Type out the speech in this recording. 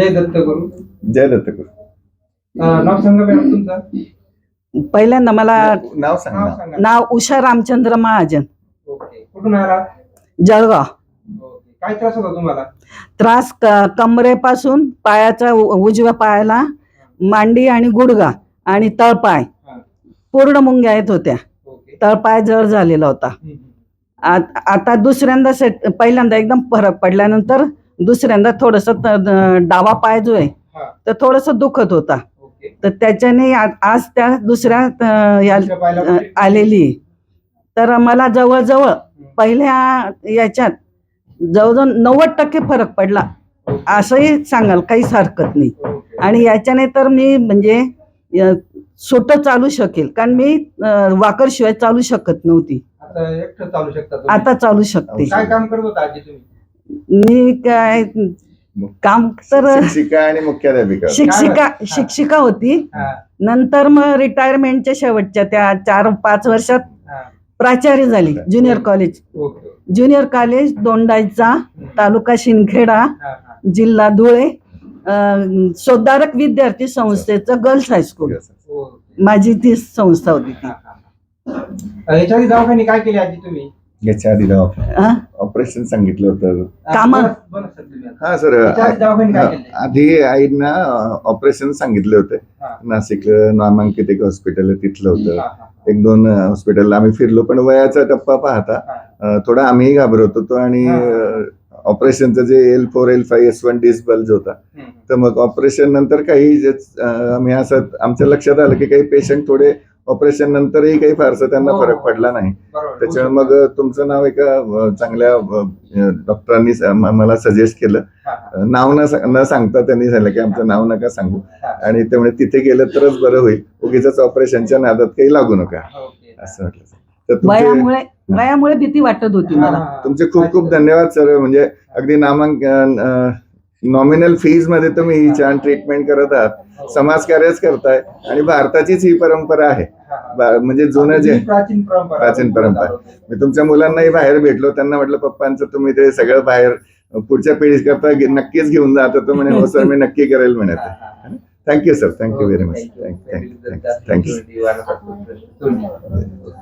जय दत्त गुरु. जय दत्तगुरु अं, नाव सांगा मॅडम तुमचं. पहिल्यांदा मला नाव नाव सांगा. सांगा. नाव उषा रामचंद्र महाजन. ओके. कुठून आला? जळगाव. ओके. काय त्रास होता तुम्हाला? त्रास क- कमरेपासून पायाच्या उ- उजव्या पायाला मांडी आणि गुडगा आणि तळपाय. पूर्ण मुंग्या येत होत्या. ओके. तळपाय जड झालेला होता. हम्म, हम्म. आ- आता दुसऱ्यांदा सेट पहिल्यांदा एकदम फरक पडल्यानंतर दुसऱ्यांदा थोडस डावा पाय जो आहे. तर थोडस दुखत होता. तर त्याच्याने आज त्या दुसऱ्या आलेली. तर मला जवळजवळ पहिल्या याच्यात जवळजवळ नव्वद टक्के फरक पडला. असंही सांगाल काहीच हरकत नाही. आणि याच्याने तर मी म्हणजे सुट चालू शकेल. कारण मी अ, वाकरशिवाय चालू शकत नव्हती. आता चालू शकता काय काम करत होता मी काय काम तर शिक्षिका आणि मुख्याध्यापिका. शिक्षिका शिक्षिका होती. नंतर मग रिटायरमेंटच्या शेवटच्या त्या चार पाच वर्षात. प्राचार्य झाली junior college okay. Junior college Dondaicha taluka Shindkheda. जिल्हा धुळे अं, शोधधारक विद्यार्थी संस्थेचं गर्ल्स हायस्कूल. माझी ती संस्था होती ती. याच्या आधी दवाखाने काय केले आजी तुम्ही? याच्या आधी हा? ऑपरेशन सांगितलं होतं कामं? हा सर आधी आईंना ऑपरेशन सांगितले होते. नाशिकला नामांकित एक हॉस्पिटल आहे तिथलं होतं एक दोन हॉस्पिटलला आम्ही फिरलो पण वयाचा टप्पा पाहता थोडा आम्हीही घाबरत होतो आणि. ऑपरेशनचं जे L four L five S one disc bulge होता. तर मग ऑपरेशन नंतर काही जे आम्ही असं आमच्या लक्षात आलं की काही पेशंट थोडे ऑपरेशन नंतरही काही फारसा त्यांना हो. फरक पडला नाही. त्याच्यामुळे मग तुमचं नाव एका चांगल्या डॉक्टरांनी मला सजेस्ट केलं हा, हा, नाव न न सांगता त्यांनी सांगितलं की आमचं नाव नका सांगू हा. आणि त्यामुळे तिथे गेलं तरच बरं होईल उगीच ऑपरेशनच्या नादात काही लागू नका. असं म्हटलं तर तुमचे वयामुळे वयामुळे भीती वाटत होती हा, मला हा. तुमचे खूप खूप धन्यवाद सर म्हणजे अगदी नामांकन नॉमिनल फीजमध्ये तुम्ही ही छान ट्रीटमेंट करत आहात समाजकार्यच करताय आणि भारताचीच ही परंपरा आहे हा, हा. म्हणजे जुनं जे ही प्राचीन परंपरा. मी तुमच्या मुलांनाही बाहेर भेटलो त्यांना म्हटलं पप्पांचं तुम्ही ते सगळं बाहेर पुढच्या पिढी करता गे- नक्कीच घेऊन जा तर तो म्हणे हो सर मी नक्की करेल म्हणत हा, हा, हा. Thank you sir thank you very much. Thank you. Thank you you.